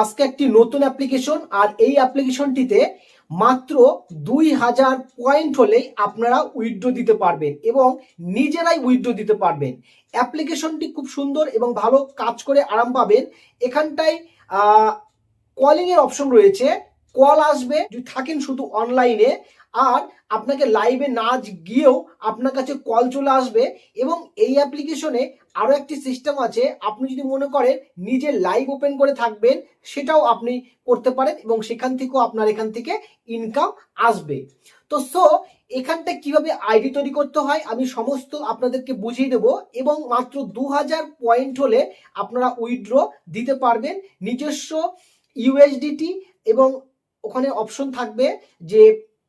আজকে একটি নতুন অ্যাপ্লিকেশন আর এই অ্যাপ্লিকেশনটিতে মাত্র দুই হাজার পয়েন্ট হলেই আপনারা উইথড্র দিতে পারবেন এবং নিজেরাই উইথড্র দিতে পারবেন। অ্যাপ্লিকেশনটি খুব সুন্দর এবং ভালো কাজ করে আরাম পাবেন। এখানটায় কলিংয়ের অপশন রয়েছে। কল আসবে। যদি থাকেন শুধু অনলাইনে আর আপনাকে লাইভে না গিয়েও আপনার কাছে কল চলে আসবে এবং এই অ্যাপ্লিকেশনে আরও একটি সিস্টেম আছে। আপনি যদি মনে করেন নিজে লাইভ ওপেন করে থাকবেন, সেটাও আপনি করতে পারেন এবং সেখান থেকেও আপনার এখান থেকে ইনকাম আসবে। তো সো এখানটা কীভাবে আইডি তৈরি করতে হয় আমি সমস্ত আপনাদেরকে বুঝিয়ে দেব এবং মাত্র দু হাজার পয়েন্ট হলে আপনারা উইথড্র দিতে পারবেন। নিজস্ব ইউএসডিটি এবং ওখানে অপশন থাকবে যে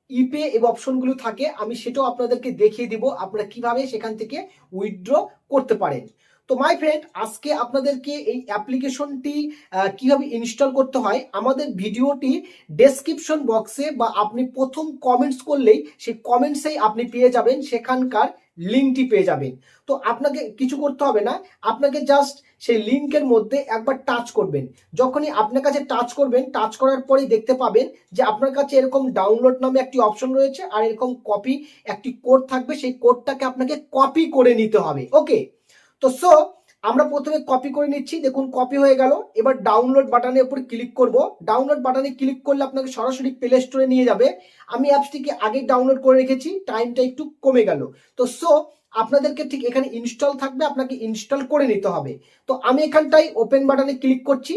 ইপে এবং অপশনগুলো থাকে, আমি সেটাও আপনাদেরকে দেখিয়ে দিব আপনারা কীভাবে সেখান থেকে উইথড্র করতে পারেন। তো মাই ফ্রেন্ড আজকে আপনাদেরকে এই অ্যাপ্লিকেশনটি কীভাবে ইনস্টল করতে হয়, আমাদের ভিডিওটি ডেসক্রিপশন বক্সে বা আপনি প্রথম কমেন্টস করলেই সেই কমেন্টসেই আপনি পেয়ে যাবেন, সেখানকার লিঙ্কটি পেয়ে যাবেন। তো আপনাকে কিছু করতে হবে না, আপনাকে জাস্ট সেই লিঙ্কের মধ্যে একবার টাচ করবেন। যখনই আপনার কাছে টাচ করবেন টাচ করার পরেই দেখতে পাবেন যে আপনার কাছে এরকম ডাউনলোড নামে একটি অপশন রয়েছে আর এরকম কপি একটি কোড থাকবে, সেই কোডটাকে আপনাকে কপি করে নিতে হবে। ওকে তো সো আমরা প্রথমে কপি করে নিচ্ছি, দেখুন কপি হয়ে গেল। এবার ডাউনলোড বাটনের উপর ক্লিক করব। ডাউনলোড বাটনে ক্লিক করলে আপনাকে সরাসরি প্লে স্টোরে নিয়ে যাবে। আমি অ্যাপসটিকে আগে ডাউনলোড করে রেখেছি টাইমটা একটু কমে গেল। তো সো আপনাদেরকে ঠিক এখানে ইনস্টল থাকবে, আপনাকে ইনস্টল করে নিতে হবে। তো, আমি এখানটাই ওপেন বাটনে ক্লিক করছি।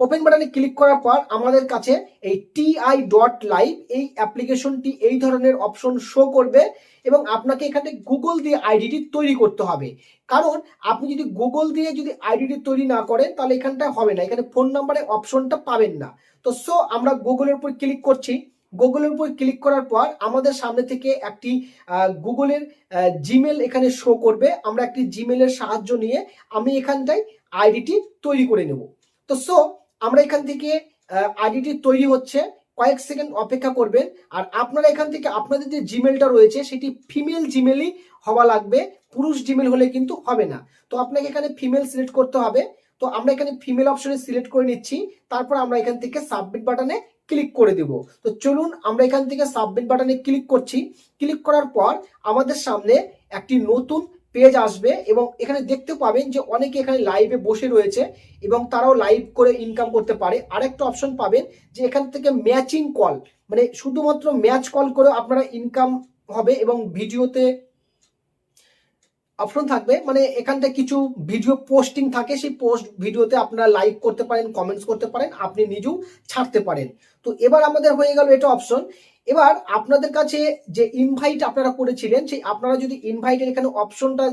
ওপেন বাটনে ক্লিক করার পর আমাদের কাছে এই টিআই ডট লাইভ এই অ্যাপ্লিকেশনটি এই ধরনের অপশন শো করবে এবং আপনাকে এখানে গুগল দিয়ে আইডিটি তৈরি করতে হবে। কারণ আপনি যদি গুগল দিয়ে যদি আইডিটি তৈরি না করেন তাহলে এখানটা হবে না, এখানে ফোন নাম্বারে অপশনটা পাবেন না। তো সো আমরা গুগলের উপর ক্লিক করছি। গুগলের উপর ক্লিক করার পর আমাদের সামনে থেকে একটি গুগলের জিমেল এখানে শো করবে। আমরা একটি জিমেলের সাহায্য নিয়ে আমি এখানটায় আইডিটি তৈরি করে নেব। তো সো আমরা এখান থেকে আইডিটি তৈরি হচ্ছে। কয়েক সেকেন্ড অপেক্ষা করবেন। আর আপনারা এখান থেকে আপনাদের যে জিমেলটা রয়েছে, সেটি ফিমেল জিমেলই হওয়া লাগবে। পুরুষ জিমেল হলে কিন্তু হবে না। তো আপনাকে এখানে ফিমেল সিলেক্ট করতে হবে। তো আমরা এখানে ফিমেল অপশনে সিলেক্ট করে নিচ্ছি। তারপর আমরা এখান থেকে সাবমিট বাটনে ক্লিক করে দেব। তো চলুন, আমরা এখান থেকে সাবমিট বাটনে ক্লিক করছি। ক্লিক করার পর আমাদের সামনে একটি নতুন পেজ আসবে এবং এখানে দেখতে পাবেন যে অনেকে এখানে লাইভে বসে রয়েছে এবং তারাও লাইভ করে ইনকাম করতে পারে। আরেকটা অপশন পাবেন যে এখান থেকে ম্যাচিং কল মানে শুধুমাত্র ম্যাচ কল করে আপনারা ইনকাম হবে এবং ভিডিওতে অপশন থাকবে। মানে এখানটা কিছু ভিডিও পোস্টিং থাকে, সেই পোস্ট ভিডিওতে আপনারা লাইক করতে পারেন কমেন্টস করতে পারেন, আপনি নিজেও ছাড়তে পারেন। তো এবার আমাদের হয়ে গেল এটা অপশন এবার আপনাদের কাছে যে ইনভাইট আপনারা করেছিলেন, সেই আপনারা যদি ইনভাইটের এখানে অপশনটা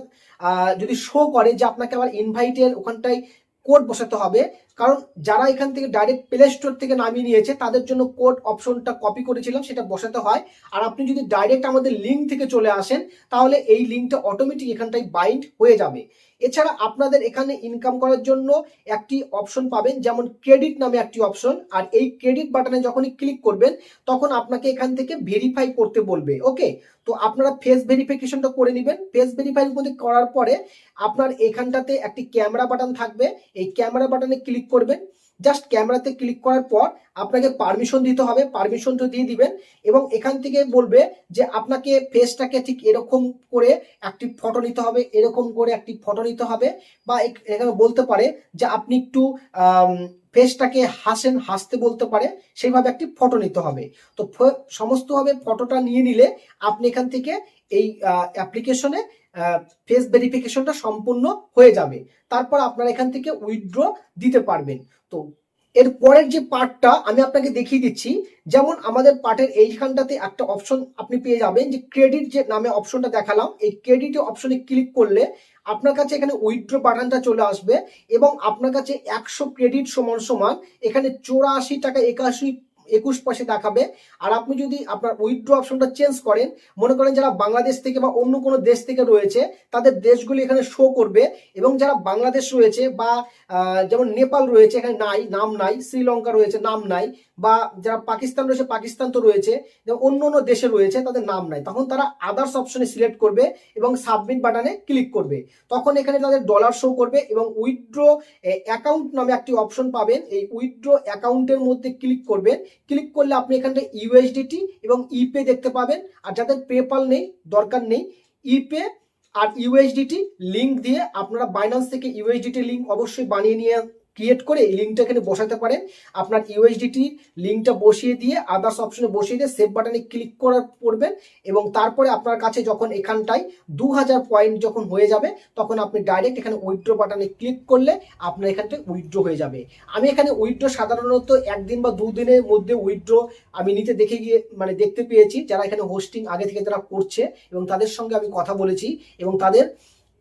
যদি শো করে যে আপনাকে আবার ইনভাইটের ওখানটায় কোড বসাতে হবে কারণ যারা এখান থেকে ডাইরেক্ট প্লে স্টোর থেকে নামিয়ে নিয়েছে, তাদের জন্য কোড অপশনটা কপি করেছিলাম, সেটা বসাতে হয়। আর আপনি যদি ডাইরেক্ট আমাদের লিঙ্ক থেকে চলে আসেন, তাহলে এই লিঙ্কটা অটোমেটিক এখানটায় বাইন্ড হয়ে যাবে। এছাড়া আপনাদের এখানে ইনকাম করার জন্য একটি অপশন পাবেন, যেমন ক্রেডিট নামে একটি অপশন আর এই ক্রেডিট বাটনে যখনই ক্লিক করবেন, তখন আপনাকে এখান থেকে ভেরিফাই করতে বলবে ওকে তো আপনারা ফেস ভেরিফিকেশনটা করে নেবেন। ফেস ভেরিফাই করার পরে আপনার এখানটাতে একটি ক্যামেরা বাটন থাকবে। এই ক্যামেরা বাটনে ক্লিক করবেন। জাস্ট ক্যামেরাতে ক্লিক করার পর আপনাকে পারমিশন দিতে হবে। পারমিশনটা দিয়ে দিবেন এবং এখান থেকে বলবে যে আপনাকে ফেসটাকে ঠিক এরকম করে একটি ফটো নিতে হবে, এরকম করে একটি ফটো নিতে হবে বা এখানে বলতে পারে যে আপনি একটু ফেসটাকে হাসেন, হাসতে বলতে পারে, সেইভাবে একটি ফটো নিতে হবে। তো সমস্তভাবে ফটোটা নিয়ে নিলে আপনি এখান থেকে এই অ্যাপ্লিকেশনে ফেস ভেরিফিকেশনটা সম্পূর্ণ হয়ে যাবে। তারপর আপনারা এখান থেকে উইথড্র দিতে পারবেন। তো এর পরের যে পার্টটা আমি আপনাকে দেখিয়ে দিচ্ছি, যেমন আমাদের পার্টের এইখানটাতে একটা অপশন আপনি পেয়ে যাবেন যে ক্রেডিট যে নামে অপশনটা দেখালাম, এই ক্রেডিট অপশনে ক্লিক করলে আপনার কাছে এখানে উইথড্র বাটনটা চলে আসবে এবং আপনার কাছে একশো ক্রেডিট সমান সমান এখানে চৌরাশি টাকা একাশি একুশ পয়সা দেখাবে। আর আপনি যদি আপনার উইথড্র অপশনটা চেঞ্জ করেন, মনে করেন যারা বাংলাদেশ থেকে বা অন্য কোনো দেশ থেকে রয়েছে, তাদের দেশগুলি এখানে শো করবে এবং যারা বাংলাদেশ রয়েছে বা যেমন নেপাল রয়েছে, এখানে নাই, নাম নাই, শ্রীলঙ্কা রয়েছে, নাম নাই, বা যারা পাকিস্তান রয়েছে, পাকিস্তান তো রয়েছে অন্য অন্য দেশে রয়েছে, তাদের নাম নাই, তখন তারা আদার্স অপশনে সিলেক্ট করবে এবং সাবমিট বাটনে ক্লিক করবে। তখন এখানে তাদের ডলার শো করবে এবং উইথড্র অ্যাকাউন্ট নামে একটি অপশন পাবেন, এই উইথড্র অ্যাকাউন্টের মধ্যে ক্লিক করবেন ক্লিক করলে আপনি এখানটা ইউএসডিটি এবং ইপে দেখতে পাবেন। আর যাদের পেপাল নেই, দরকার নেই, ইপে আর ইউএসডিটি লিংক দিয়ে আপনারা বাইন্যান্স থেকে ইউএসডিটি লিঙ্ক অবশ্যই বানিয়ে নিয়ে ক্রিয়েট করে এই লিঙ্কটা এখানে বসাতে পারেন। আপনার ইউএসডিটি লিঙ্কটা বসিয়ে দিয়ে আদার্স অপশনে বসিয়ে দিয়ে সেভ বাটনে ক্লিক করার করবেন এবং তারপরে আপনার কাছে যখন এখানটায় দু হাজার পয়েন্ট যখন হয়ে যাবে, তখন আপনি ডাইরেক্ট এখানে উইথড্র বাটনে ক্লিক করলে আপনার এখানটায় উইথড্র হয়ে যাবে। আমি এখানে উইথড্র সাধারণত একদিন বা দুদিনের মধ্যে উইথড্র আমি নিতে দেখে গিয়ে মানে দেখতে পেয়েছি, যারা এখানে হোস্টিং আগে থেকে তারা করছে এবং তাদের সঙ্গে আমি কথা বলেছি এবং তাদের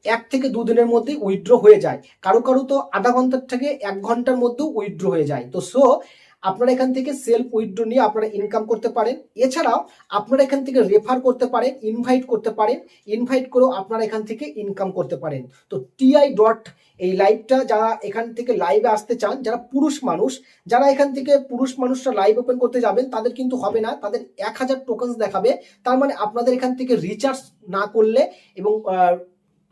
এক থেকে দুদিনের মধ্যেই উইথড্র হয়ে যায়। কারও কারও তো আধা ঘণ্টার থেকে এক ঘণ্টার মধ্যেও উইথড্র হয়ে যায়। তো সো আপনারা এখান থেকে সেলফ উইথড্র নিয়ে আপনারা ইনকাম করতে পারেন। এছাড়াও আপনারা এখান থেকে রেফার করতে পারেন ইনভাইট করতে পারেন ইনভাইট করেও আপনারা এখান থেকে ইনকাম করতে পারেন। তো টিআই ডট এই লাইভটা যারা এখান থেকে লাইভে আসতে চান, যারা পুরুষ মানুষ, যারা এখান থেকে পুরুষ মানুষরা লাইভ ওপেন করতে যাবেন, তাদের কিন্তু হবে না। তাদের এক হাজার টোকেন্স দেখাবে। তার মানে আপনাদের এখান থেকে রিচার্জ না করলে এবং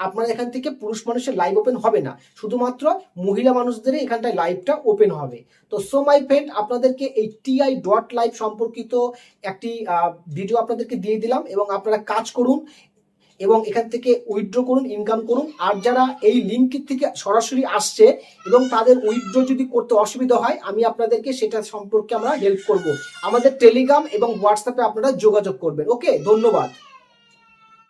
আপনার এখান থেকে পুরুষ মানুষের লাইভ ওপেন হবে না। শুধুমাত্র মহিলা মানুষদেরই এখানটায় লাইভটা ওপেন হবে। তো সো মাই ফ্রেন্ড আপনাদেরকে এই টিআই ডট লাইভ সম্পর্কিত একটি ভিডিও আপনাদেরকে দিয়ে দিলাম এবং আপনারা কাজ করুন এবং এখান থেকে উইথড্র করুন ইনকাম করুন। আর যারা এই লিঙ্কের থেকে সরাসরি আসছে এবং তাদের উইথড্র যদি করতে অসুবিধা হয়, আমি আপনাদেরকে সেটা সম্পর্কে আমরা হেল্প করব। আমাদের টেলিগ্রাম এবং হোয়াটসঅ্যাপে আপনারা যোগাযোগ করবেন। ওকে ধন্যবাদ।